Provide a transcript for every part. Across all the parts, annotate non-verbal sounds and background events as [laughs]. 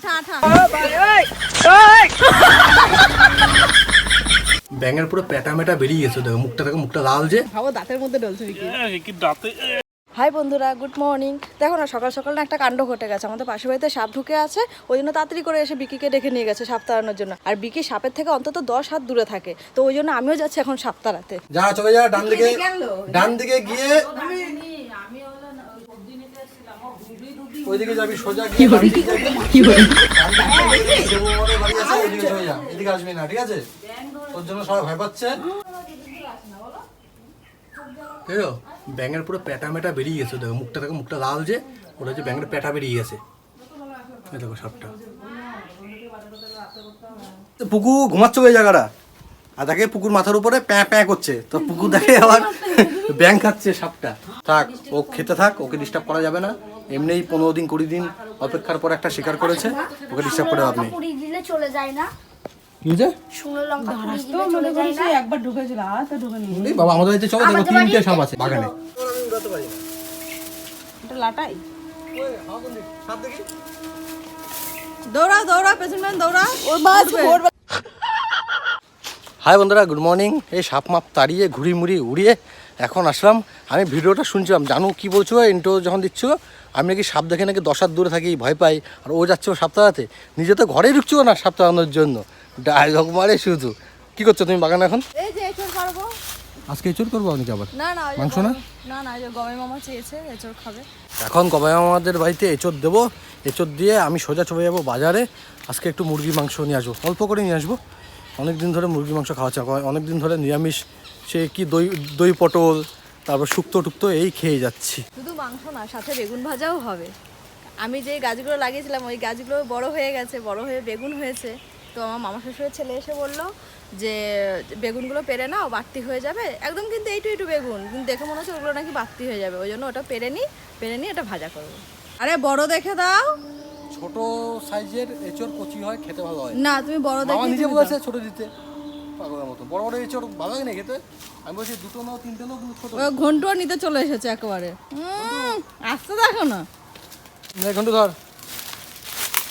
আঠা আঠা ব্যাঙের পুরো প্যাটা মেটা বেরিয়ে গেছে দেখো মুখটা দেখো মুখটা লাল যে। ভাবো দাঁতের মধ্যে ডলছে কি দাঁতে? হাই বন্ধুরা গুড মর্নিং। দেখো না সকাল সকাল না একটা কাণ্ড ঘটে গেছে। আমাদের পাশের বাড়িতে সাপ ঢুকে আছে ওই জন্য তাড়াতাড়ি করে এসে বিকিকে ডেকে নিয়ে গেছে সাপ তাড়ানোর জন্য। আর বিকি সাপের থেকে অন্তত দশ হাত দূরে থাকে। তো ওই জন্য আমিও যাচ্ছি এখন সাপ তাড়াতে। যা চলে যা ডান দিকে ডান দিকে গিয়ে ওইদিকে যাবি সোজা। এদিকে আসবি না, ঠিক আছে? তোর জন্য সবাই ভয় পাচ্ছে। ব্যাঙের পুরো প্যাটা মেটা বেরিয়ে গেছে দেখো মুখটা দেখো মুখটা লাল যে ওটা হচ্ছে ব্যাঙের প্যাটা বেরিয়ে গেছে এই দেখো সাপটা পুকু ঘুমাচ্ছে ওই জায়গাটা আর দেখে পুকুর মাথার উপরে প্যাঁ প্যাঁ করছে তো পুকুর দেখে আবার ব্যাং খাচ্ছে সাপটা থাক ও খেতে থাক ওকে ডিস্টার্ব করা যাবে না এমনিই পনেরো দিন কুড়ি দিন অপেক্ষার পর একটা শিকার করেছে ওকে ডিস্টার্ব করে আপনি চলে যায় না। বাবা আমাদের বাড়িতে চলো দেখো তিনটে সাপ আছে বাগানে। লাটাই। দৌড়া দৌড়া পেছন দৌড়া। ওর হাই বন্ধুরা গুড মর্নিং এই সাপ মাপ তাড়িয়ে ঘুরি মুড়ি উড়িয়ে এখন আসলাম। আমি ভিডিওটা শুনছিলাম জানো কি বলছো ইন্টো যখন দিচ্ছ আমি নাকি সাপ দেখে নাকি দশ হাত দূরে থাকি ভয় পাই। আর ও যাচ্ছে সাপ তাড়াতে নিজে তো ঘরে ঢুকছো না সাপ তাড়ানোর জন্য। ডায়লগ মারে শুধু। কি করছ তুমি বাগানে এখন? এচোর আজকে চুর করব অনেকে আবার? না না মাংস না? না না ওই মামা চেয়েছে এচোর খাবে। এখন কবাই আমাদের বাড়িতে এঁচোর দেবো। এঁচোর দিয়ে আমি সোজা চলে যাব বাজারে। আজকে একটু মুরগি মাংস নিয়ে আসব। অল্প করে নিয়ে আসব। অনেক দিন ধরে মুরগি মাংস খাওয়া চাওয়া অনেক দিন ধরে নিরামিষ। সে কি দই দই পটল, তারপর শুক্তো টুক্তো, এই খেয়ে যাচ্ছি। শুধু মাংস না, সাথে বেগুন ভাজাও হবে। আমি যে গাছগুলো লাগিয়েছিলাম, ওই গাছগুলো বড় হয়ে গেছে, বড় হয়ে বেগুন হয়েছে। তো আমার মামা শ্বশুরের ছেলে এসে বলল যে, বেগুনগুলো পেরে নাও, বাড়তি হয়ে যাবে। একদম কিন্তু এইটু এইটু বেগুন, কিন্তু দেখে মনে হচ্ছে ওগুলো নাকি বাড়তি হয়ে যাবে। ওই জন্য ওটা পেরে নিই পেরে নিয়ে এটা ভাজা করব। আরে বড় দেখে দাও। ছোট সাইজের এঁচোর কচি হয় খেতে ভালো হয়? না তুমি বড় দেখে নিজে বলেছে ছোট দিতে। পাগলের মতো বড় বড় এঁচোর ভালো লাগে না খেতে? আমি বলছি দুটো নাও তিনটে নাও ছোট। ও নিতে চলে এসেছে একেবারে। আসতে দেখো না। তো ধর।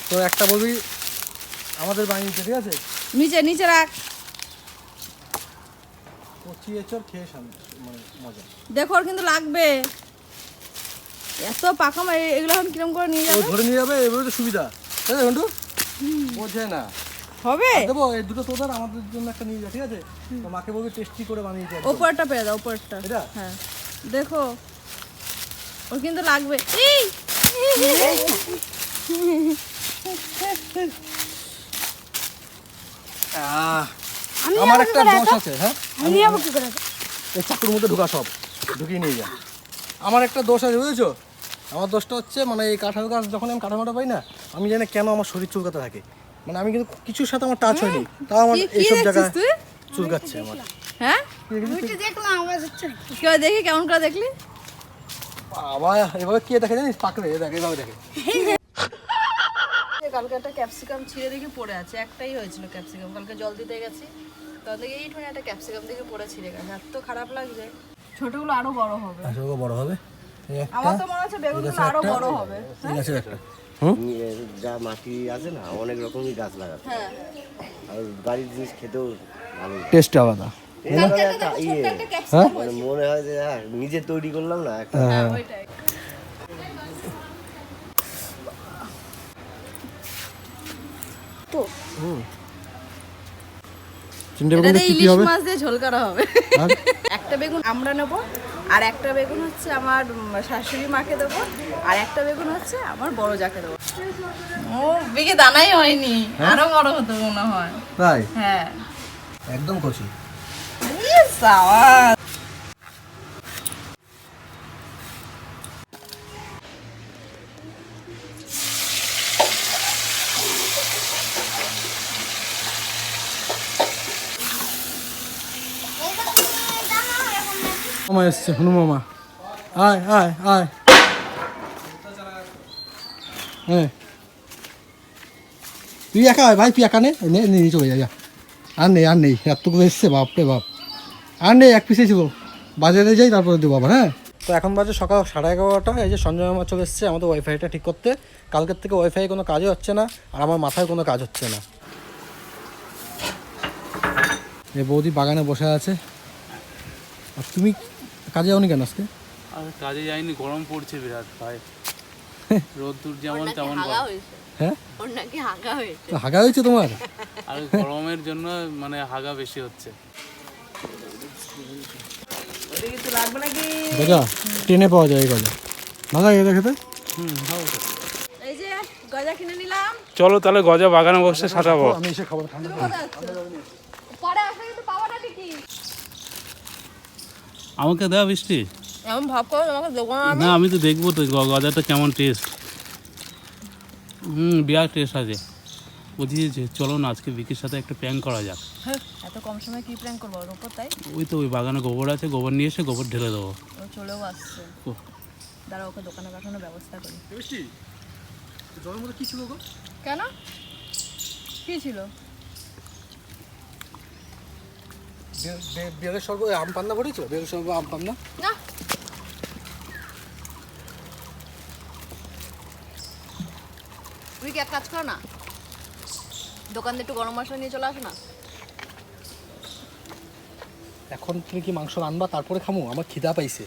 তো একটা বলবি আমাদের বাড়িতে ঠিক আছে? নিচে নিচে রাখ। কচি এঁচোর খেয়ে শান্তি মানে মজা। দেখো ওর কিন্তু লাগবে। এত পাকা মার এগুলো এখন কিরম করে নিয়ে যাবে? ধরে নিয়ে যাবে এবারে তো সুবিধা। তাই না ঘন্টু? বোঝে না। হবে? দেবো এই দুটো তোদের আমাদের জন্য একটা নিয়ে যা ঠিক আছে? তো মাকে বলবি টেস্টি করে বানিয়ে একদম। ওপরটা পেয়ে দাও ওপরটা। এটা? হ্যাঁ। দেখো ওর কিন্তু লাগবে। এই আমার একটা দোষ আছে হ্যাঁ? আমি আবার কি করে এই চাকুর মধ্যে ঢুকা সব। ঢুকিয়ে নিয়ে যা। আমার একটা দোষ আছে বুঝেছ? আমার দোষটা হচ্ছে মানে এই কাঁঠাল গাছ যখন আমি কাঁঠালটা পাই না আমি জানি কেন আমার শরীর চুলকাতে থাকে। মানে আমি কিন্তু কিছুর সাথে আমার টাচ হয়নি। তাও আমার এইসব জায়গায়? চুলকাচ্ছে আমার। হ্যাঁ? দেখি কেমন করে দেখলি? বাবা এভাবে কে দেখে জানিস? পাকড়ে দেখে এভাবে দেখে। কালকে একটা ক্যাপসিকাম ছিঁড়ে দেখে পড়ে আছে একটাই হয়েছিল ক্যাপসিকাম। কালকে জল দিতে গেছি তখন এই ঠোনে একটা ক্যাপসিকাম দেখে পড়ে ছিঁড়ে গেছে এত খারাপ লাগছে। ছোটগুলো আরও বড় হবে। আসলে বড় হবে? আমার তো মনে হচ্ছে বেগুনগুলো আরও বড় হবে এই একটা। যা মাটি আছে না অনেক রকমই গাছ লাগাতে হ্যাঁ। আর বাড়ির জিনিস খেতেও ভালো টেস্ট আলাদা। ইয়ে। মানে মনে হয় যে হ্যাঁ নিজে তৈরি করলাম না একটা হ্যাঁ চিন্তা বেগুন কি হবে? মাছ দিয়ে ঝোল করা হবে। একটা বেগুন আমরা নেব আর একটা বেগুন হচ্ছে আমার শাশুড়ি মাকে দেবো আর একটা বেগুন হচ্ছে আমার বড় যাকে দেবো। ও বিঘে দানাই হয়নি আরও বড় হতো মনে হয়। তাই? হ্যাঁ। একদম কচি। মামা এসছে হনু মামা। আয় আয় আয়। হ্যাঁ। তুই একা আয়, ভাই, তুই একা নে নে নিয়ে চলে যা। আর নেই আর নেই, এতটুকু এসছে, বাপ রে বাপ। আর নেই, এক পিসে ছিল বাজারে যাই, তারপরে দেবো আবার হ্যাঁ। তো এখন বাজে সকাল সাড়ে এগারোটা, এই যে সঞ্জয় মামা চলে এসছে, আমাদের ওয়াইফাইটা ঠিক করতে। কালকের থেকে ওয়াইফাই কোনো কাজই হচ্ছে না, আর আমার মাথায় কোনো কাজ হচ্ছে না। এই বৌদি বাগানে বসে আছে। আর তুমি কাজে যাওনি কেন আজকে? আর কাজে যাইনি গরম পড়ছে বিরাট ভাই। [laughs] রোদ্দুর যেমন তেমন হ্যাঁ? ওর নাকি হাগা হয়েছে। তো হাগা হয়েছে তোমার? আর গরমের জন্য মানে হাগা বেশি হচ্ছে। কিছু লাগবে নাকি? গজা ট্রেনে পাওয়া যায় এই গজা। ভালো লাগে খেতে? হুম এই যে গজা কিনে নিলাম। চলো তাহলে গজা বাগানে বসে সাজাবো। আমি এসে খাবার ঠান্ডা পরে আসলে কিন্তু পাওয়া না ঠিকই আমাকে দেওয়া বৃষ্টি? এমন ভাব করো তোমাকে দেবো না আমি তো দেখব তো গজাটা কেমন টেস্ট হুম বিরাট টেস্ট আছে। বলছি যে চলো না আজকে বিকির সাথে একটা প্যাং করা যাক। হ্যাঁ, এত কম সময় কি প্ল্যান করব ওর উপর তাই? ওই তো ওই বাগানে গোবর আছে গোবর নিয়ে এসে গোবর ঢেলে দেবো। ও চলেও আসছে। দাঁড়া ওকে দোকানে পাঠানোর ব্যবস্থা করি। বৃষ্টি? জলের মধ্যে কি ছিল গো? কেন? কি ছিল? বেলের সর্ব আম পান্না ভরেছিল বেলের সর্ব আম পান্না। না। তুমি কি এক কাজ করো না? দোকান একটু গরম মশলা নিয়ে চলে আসো না? এখন তুমি কি মাংস রান্না তারপরে খামো? আমার খিদা পাইছে।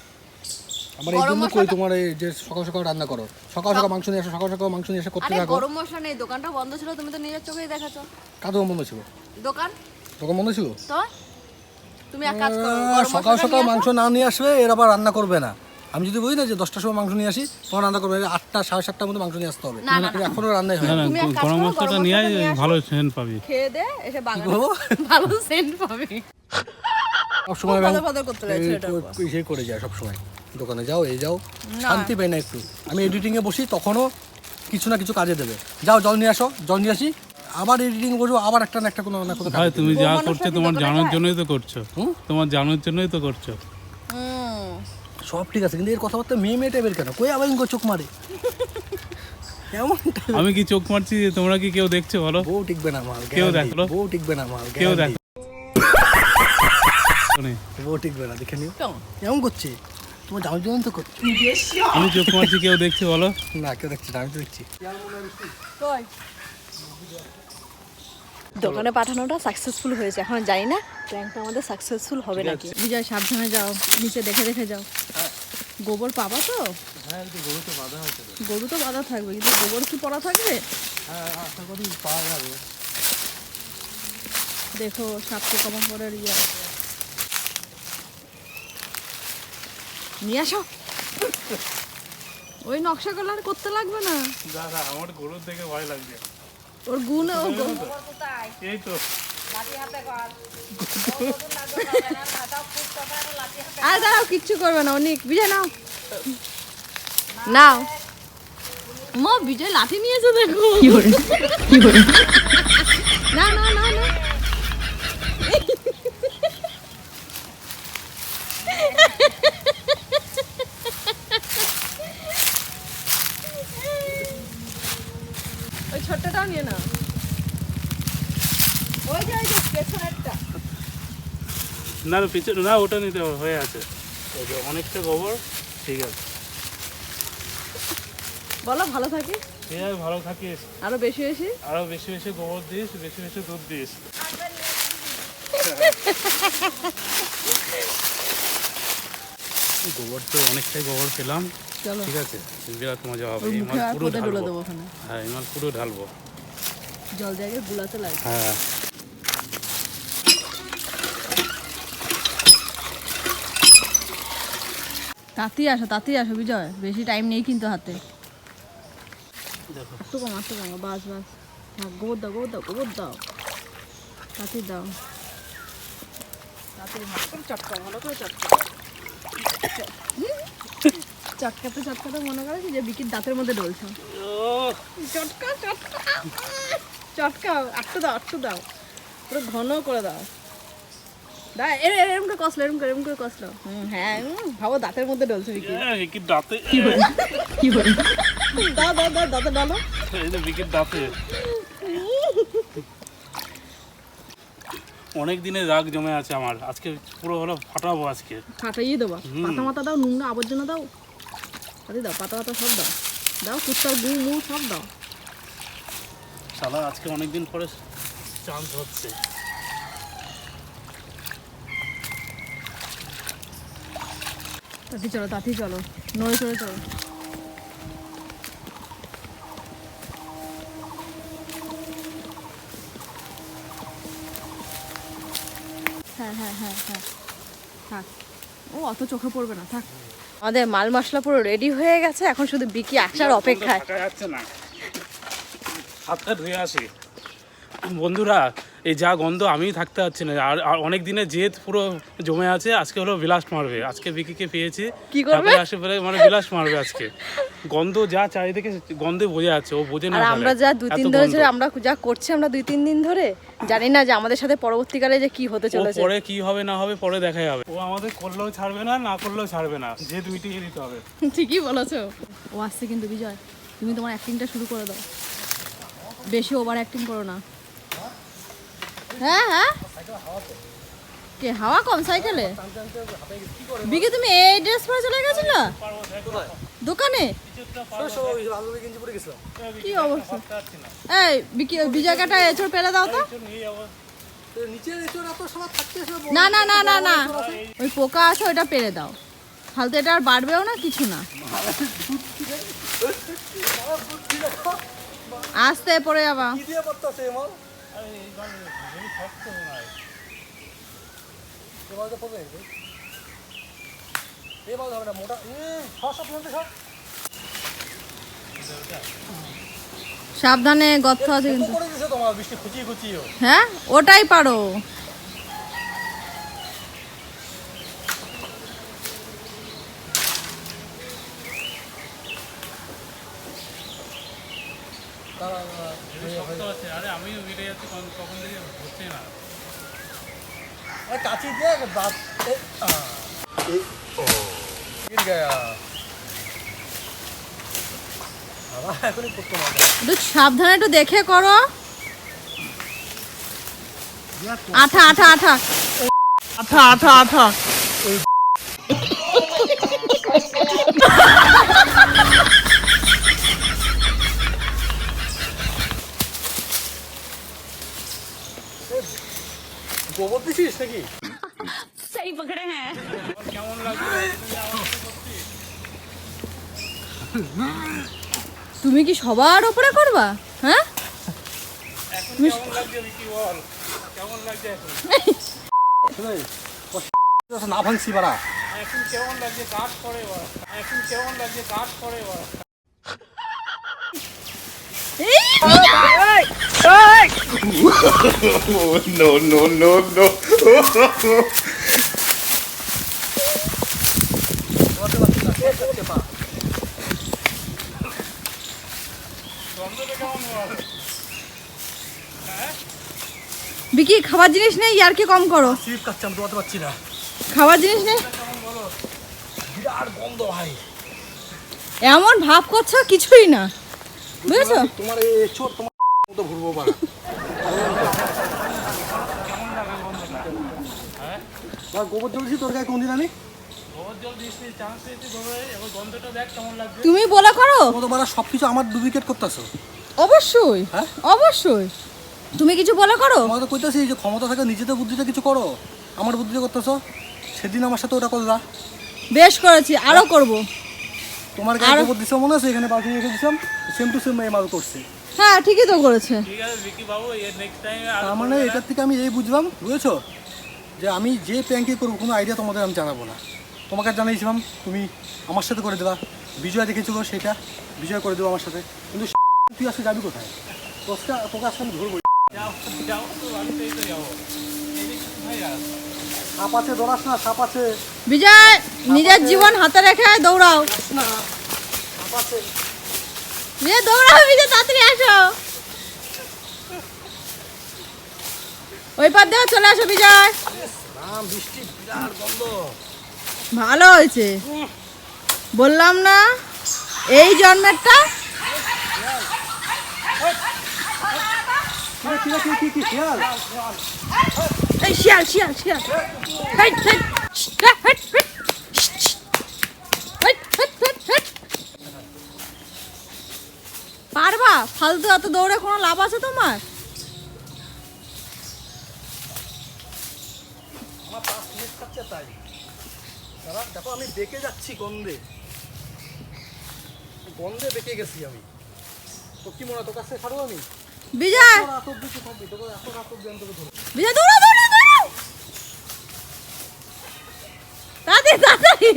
আমার এই জন্য কই তোমার এই যে সকাল সকাল রান্না করো? সকাল সকাল মাংস নিয়ে আসো সকাল সকাল মাংস নিয়ে এসে করতে আরে থাকো। গরম মশলা নেই দোকানটা বন্ধ ছিল তুমি তো নিজের চোখেই দেখাচ্ছ। কাদো বন্ধ ছিল? দোকান? তখন বন্ধ ছিল? তো তুমি এক কাজ করো সকাল সকাল নিয়ে মাংস না নিয়ে আসবে এর আবার রান্না করবে না। আমি যদি বলি না যে দশটার সময় মাংস নিয়ে আসি তখন রান্না করবে আটটা সাড়ে সাতটার মধ্যে মাংস নিয়ে আসতে হবে। না, এখনও রান্নাই হয় না না। না তুমি এক কাজ গরম করো, মশলাটা গরম নিয়ে আয়, নিয়ে আসো। ভালো সেন্ট পাবি। খেয়ে দে এসে করব? [laughs] ভালো সেন্ট পাবে। সবসময় ভালো ভালো করতে। এই- ইসে করে যায় সবসময় দোকানে যাও এই যাও। না। শান্তি পাই না একটু। আমি এডিটিংয়ে বসি তখনও কিছু না কিছু কাজে দেবে। যাও জল নিয়ে আসো। জল নিয়ে আসি আবার এডিটিং বসবো আবার একটা না একটা কোনো না কোনো ভাই তুমি যা করছ তোমার জানার জন্যই তো করছ। হুম? তোমার জানার জন্যই তো করছ। হুম। সব ঠিক আছে কিন্তু এর কথাবার্তা মেয়ে মেয়ে টাইপের কেন? কই আবার ইঙ্গো চোখ মারে? এমন আমি কি চোখ মারছি? তোমরা কি কেউ দেখছ বলো? বউ টিকবে না মাল কেউ দেখল? বউ টিকবে না মাল কেউ। দেখো [laughs] বউ টিকবে না দেখে নিও। কেমন? এমন করছে? তোমার জামার জন্য তো করছ। আমি চোখ মারছি কেউ দেখছে বলো? না কেউ দেখছি আমি তো দেখছি। কই? দোকানে পাঠানোটা সাকসেসফুল হয়েছে। এখন জানি না প্র্যাঙ্কটা আমাদের সাকসেসফুল হবে নাকি। বিজয় সাবধানে যাও। নিচে দেখে দেখে যাও। গোবর পাবা তো? গরু তো বাঁধা থাকবে কিন্তু গোবর কি পড়া থাকবে? দেখো সাপকে কমন করে ইয়ে। নিয়ে আসো। ওই নকশা কালার করতে লাগবে না। দাদা আমার গরুর দেখে ভয় লাগছে। ওর গুণ ও এই তো আর দাঁড়াও কিচ্ছু করবে না অনেক বিজয় নাও। নাও। মা বিজয় লাঠি নিয়েছে দেখো। না না না। নিয়ে নাও। ওই যে ওই যে পেছনেরটা। না না পিছনে না ওটা নিতে হয়ে আছে। ওই যে অনেকটা গোবর ঠিক আছে। বলো ভালো থাকি? ঠিক আছে ভালো থাকিস। আরও বেশি বেশি? আরও বেশি বেশি গোবর দিস বেশি বেশি দুধ দিস। গোবর তো অনেকটাই গোবর পেলাম। চলো। ঠিক আছে বিরাট মজা হবে এই মাল পুরো ঢালবো। হ্যাঁ এই মাল পুরো ঢালবো। জল জায়গায় গুলাতে লাগে। হ্যাঁ। তাতেই আসো তাতেই আসো বিজয়। বেশি টাইম নেই কিন্তু হাতে। দেখো। একটু কম একটু কম বাস বাস। হ্যাঁ গোবর দাও গোবর দাও গোবর দাও। তাতে দাও। তাতে চটকা ভালো করে চটকা চটকাতে চটকাতে মনে করে যে বিকির দাঁতের মধ্যে ডলছে চটকা চটকা চটকা একটু দাও একটু দাও। পুরো ঘন করে দাও। দা এর এর- এরম করে কষলো এরম করে এরম করে কষলো। হ্যাঁ ভাবো দাঁতের মধ্যে ডলছে বিকি। কি দাঁতে দাও দাও দাও দাঁতে ডালো এই যে বিকেট দাঁতে। অনেক দিনের রাগ জমে আছে আমার। আজকে পুরো হলো ফাটাবো আজকে। ফাটাইয়ে দেবা। মাথা মাথা দাও নোংরা আবর্জনা দাও। আরে দাও পাতা মাতা সব দাও। দাও কুত্তার গু মু সব দাও। শালা আজকে অনেক দিন পরে চান্স হচ্ছে। তাড়াতাড়ি চলো তাড়াতাড়ি চলো। নড়ে চলে চলো। হ্যাঁ হ্যাঁ হ্যাঁ হ্যাঁ। থাক। ও অত চোখে পড়বে না থাক। আমাদের মাল মশলা পুরো রেডি হয়ে গেছে এখন শুধু বিকি আসার অপেক্ষায়। যাচ্ছে না। হাতটা ধুয়ে আসি। বন্ধুরা এই যা গন্ধ আমি থাকতে পারছি না। আর অনেক দিনে জেদ পুরো জমে আছে আজকে হলো বিলাস মারবে। আজকে বিকিকে পেয়েছি। কি করবে? আশেপাশে আসে পরে মানে বিলাস মারবে আজকে। গন্ধ যা চারিদিকে গন্ধে বোঝা যাচ্ছে ও বোঝে না আর আমরা যা দুই তিন ধরে ধরে আমরা যা করছি আমরা দুই তিন দিন ধরে জানি না যে আমাদের সাথে পরবর্তীকালে যে কি হতে চলেছে। পরে কি হবে না হবে পরে দেখা যাবে। ও আমাদের করলেও ছাড়বে না না করলেও ছাড়বে না যে মিটিয়ে দিতে হবে। ঠিকই বলেছ। ও আসছে কিন্তু বিজয় তুমি তোমার অ্যাক্টিংটা শুরু করে দাও। বেশি ওভার অ্যাক্টিং করো না। হ্যাঁ হ্যাঁ? কে? হাওয়া কম সাইকেলে? বিকে, তুমি এই ড্রেস পরে চলে গেছিল? দোকানে? কি অবস্থা? এই, বিকি বিজয় কাটা এছর পেলে দাও তো। এঁচড় না না না না না। ওই পোকা আছে, ওইটা পেরে দাও। ফালতু এটা আর বাড়বেও না, কিছু না। আস্তে পড়ে যাবা কি দিয়ে পড়তেছে এমন এবার তো পড়বে এবার হবে না মোটা সব সব পর্যন্ত সব সাবধানে গর্ত আছে কিন্তু। তোমার বৃষ্টি খুচিয়ে খুচিয়ে। হ্যাঁ ওটাই পারো শক্ত আছে আরে আমিও মিটে যাচ্ছি কখন কখন থেকে হচ্ছে না কাঁচি দিয়ে দাঁত এ, আ, এই, ও, गिर गया বাবা এখনই করতে পারবো একটু সাবধানে একটু দেখে করো আঠা আঠা আঠা আঠা আঠা আঠা গোবর দিছিস নাকি তুমি কি সবার ওপরে করবা? হ্যাঁ? এখন কেমন লাগছে বিকি বল কেমন লাগছে এখন না ভাঙছি বাড়া। এখন কেমন লাগছে কাজ করে বল এখন কেমন লাগছে কাজ করে কেমন বল বিকি খাবার জিনিস নেই? আর কি কম করো? পারছি না। খাবার জিনিস নেই? বিরাট গন্ধ ভাই। এমন ভাব করছ? কিছুই না। বুঝেছ? তোমার এই চোর তোমার [laughs] মতো ঘুরবো বাড়া। গোবর জলছি তোর গায়ে কোনদিন আমি তুমি বলে করো। তো বাড়া সব কিছু আমার ডুপ্লিকেট করতেছো। অবশ্যই। হ্যাঁ? অবশ্যই। তুমি কিছু বলে করো? তোমাকে তো কইতেছি যে ক্ষমতা থাকে নিজেদের বুদ্ধিতে কিছু করো। আমার বুদ্ধিতে করতেছো? সেদিন আমার সাথে ওটা করলা। বেশ করেছি আরও করব। তোমার গায়ে আর- গোবর দিছো মনে আছে? এখানে বাকি রেখে দিছিলাম। সেম টু সেম এমাল করছে। হ্যাঁ ঠিকই তো করেছে। ঠিক আছে বিকি বাবু এর নেক্সট টাইমে আর তার মানে এটার থেকে আমি এই বুঝলাম বুঝেছ? যে আমি যে প্যাঙ্কে করব কোনো আইডিয়া তোমাদের আমি জানাব না। তোমাকে আর জানাইছিলাম তুমি আমার সাথে করে দেবা। বিজয় দেখেছ সেটা। বিজয় করে দেবো আমার সাথে। কিন্তু [laughs] তুই আজকে যাবি কোথায়? তোকে তোকে আজকে আমি ধরবো সাপ আছে দৌড়াস না সাপ আছে। বিজয় নিজের জীবন হাতে রেখে দৌড়াও। না সাপ আছে। যে দৌড়াও বিজয় তাড়াতাড়ি আসো। ওই পার দিয়ে চলে আসো বিজয়। বৃষ্টি বিরাট গন্ধ। ভালো হয়েছে। বললাম না এই জন্মেরটা কি রে, কি কি কি শিয়াল এই শিয়াল শিয়াল শিয়াল। হেট, হেট, হেট, হেট। পারবা? ফালতু এত দৌড়ে কোনো লাভ আছে তোমার? দেখো আমি বেঁকে যাচ্ছি গন্ধে। গন্ধে বেঁকে গেছি আমি। তো কি মনে হয় তোর কাছে ছাড়বো আমি? বিজয়। বিজয় দৌড়াও দৌড়াও দৌড়াও। দাদি দাদি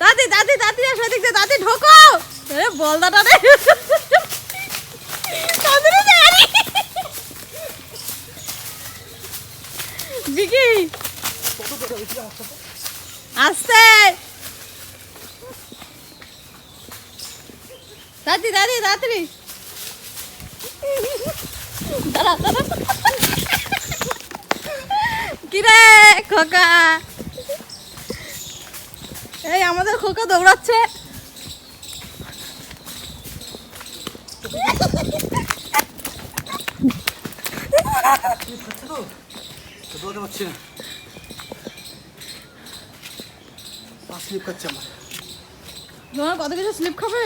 দাদি দাদি দাদি আসো দিয়ে, দাদি ঢোকো। আরে বলদাটা রে। বিকি। আস্তে। তাড়াতাড়ি দাঁড়া দাঁড়া কিরে খোকা? এই আমাদের খোকা দৌড়াচ্ছে। দৌড়াতে পারছি না স্লিপ খাচ্ছে আমার। তোমার কত কিছু স্লিপ খাবে?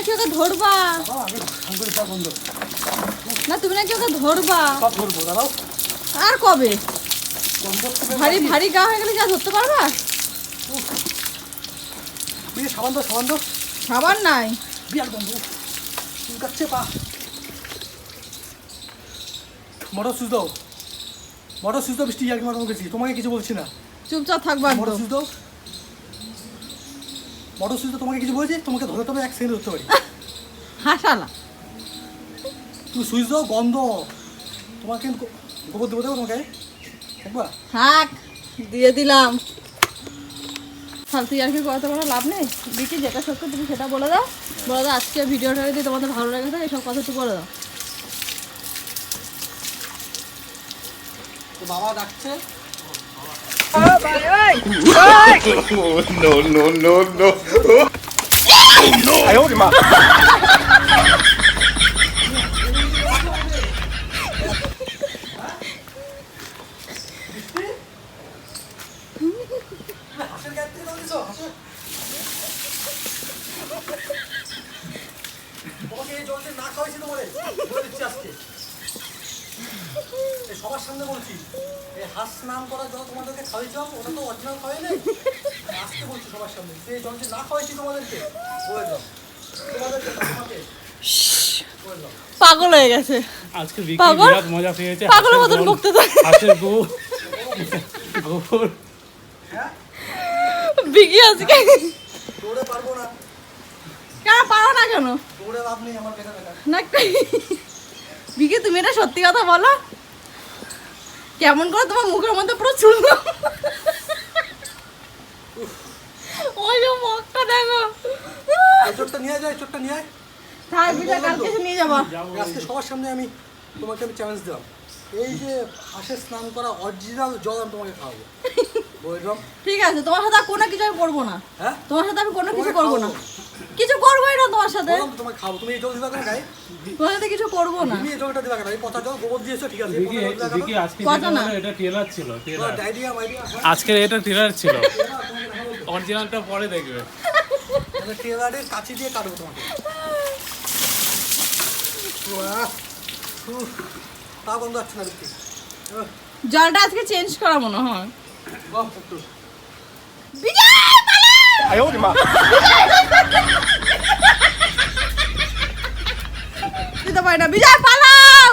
নাকি ওকে ধরবা? না তুমি নাকি ওকে ধরবা? আর কবে? ভারী ভারী গা হয়ে গেলে যা ধরতে পারবা? সাবান দাও সাবান দাও খাবার নাই। চুলকাচ্ছে পা মোটর সুইচ দাও মোটর সুইচ দাও বৃষ্টি ইয়ার্কি মারানো গেছি। তোমাকে কিছু বলছি না। চুপচাপ থাকবা মোটর সুইচ দাও মোটর সুইচ দাও তোমাকে কিছু বলছি? তোমাকে ধরে তবে এক সেকেন্ড ধরতে পারি হাসালা তুমি সুইচ দাও গন্ধ তোমাকে গোবর দেবো দেবো তোমাকে? একবার? থাক দিয়ে দিলাম। ফালতু আর কি করতে কোনো লাভ নেই। বিকি যেটা সত্য তুমি সেটা বলে দাও। বলে দাও আজকে ভিডিওটা যদি তোমাদের ভালো লাগে থাকে এসব কথা একটু বলে দাও। তো বাবা ডাকছে। ไปเว้ยเฮ้ย no no no no ไอ้โอ้ยมา ওটা তো অরিজিনাল খাওয়াই নেই আজকে বলছি সবার সামনে যে এই না খাওয়াইছি তোমাদেরকে বলে দাও তোমাদেরকে না, আমাকে বলে দাও পাগল হয়ে গেছে। আজকে পাগল? মজা পেয়েছে পাগলের মতন বকতে থাকে। হাঁসের গো গোবর হ্যাঁ আজকে। দৌড়ে পারব না কেন? পারো না কেন দৌড়ে লাভ নেই আমার বেকার বেকার না বিকি তুমি এটা সত্যি কথা বলো। কেমন করে তোমার মুখের মধ্যে পুরো চুল ওই যে মুখটা দেখো। চোটটা নিয়ে যায় চোটটা নিয়ে আয়। থাক বিজয় কালকে নিয়ে যাব। আজকে সবার সামনে আমি তোমাকে আমি চ্যালেঞ্জ দিলাম। এই যে হাঁসের স্নান করা অরিজিনাল জল আমি তোমাকে খাওয়াবো। বললাম ঠিক আছে তোমার সাথে আর কোনো কিছু আমি করব না। হ্যাঁ? তোমার সাথে আমি কোনো কিছু করব না। কিছু করবোই না তোমার সাথে। খাব তুমি এই জল দিবা কেন গায়ে? তোমার সাথে কিছু করব না। তুমি এই জলটা দিবা কেন? এই পচা জল গোবর দিয়েছ ঠিক আছে। কথা না। এটা ছিল আজকের এটা ট্রেলার ছিল। অরিজিনালটা পরে দেখবে। টেলারের কাছে দিয়ে কাটবো তোমাকে। তা গন্ধ আসছে না দেখতে। জলটা আজকে চেঞ্জ করা মনে হয়। বাহ, একটু। বিজয় পালাও! দিতে পারি না বিজয় পালাও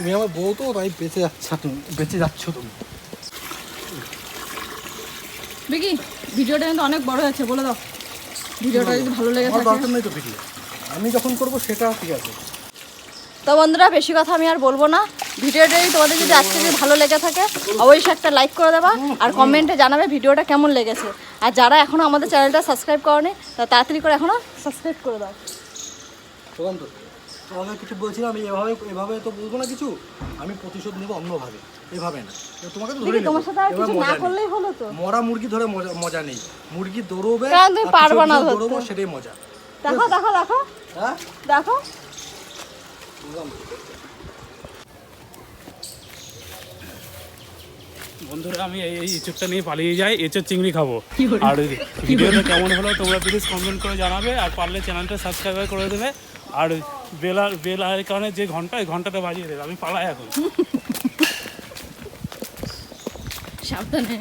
তুমি আমার বউ তো তাই বেঁচে যাচ্ছ তুমি বেঁচে যাচ্ছ তুমি। বিকি ভিডিওটা কিন্তু অনেক বড় হয়েছে বলে দাও। ভিডিওটা যদি ভালো লেগে থাকে। দরকার নেই তো ভিডিও। আমি যখন করব সেটা ঠিক আছে। তো বন্ধুরা বেশি কথা আমি আর বলব না। ভিডিওটা যদি তোমাদের যদি আজকে যদি ভালো লেগে থাকে অবশ্যই একটা লাইক করে দেবা আর কমেন্টে জানাবে ভিডিওটা কেমন লেগেছে। আর যারা এখনও আমাদের চ্যানেলটা সাবস্ক্রাইব করেনি তা তাড়াতাড়ি করে এখনও সাবস্ক্রাইব করে দাও। তোমাকে কিছু বলছিলাম আমি এভাবে এভাবে তো বলব না কিছু। আমি প্রতিশোধ নেব অন্যভাবে এভাবে না। তোমাকে তো ধরে তোমার সাথে আর কিছু না করলেই হলো তো? মরা মুরগি ধরে মজা মজা নেই। মুরগি দৌড়বে কারণ তুমি পারবা না। দৌড়বো সেটাই মজা। দেখো দেখো দেখো। হ্যাঁ? দেখো। বন্ধুরা আমি এই এই এঁচড়টা নিয়ে পালিয়ে যাই এঁচড় চিংড়ি খাব। আর ভিডিওটা কেমন হলো তোমরা প্লিজ কমেন্ট করে জানাবে আর পারলে চ্যানেলটা সাবস্ক্রাইব করে দেবে। আর বেলার বেলার কারণে যে ঘণ্টা ঘন্টাটা বাজিয়ে দেবে আমি পালাই এখন সাবধানে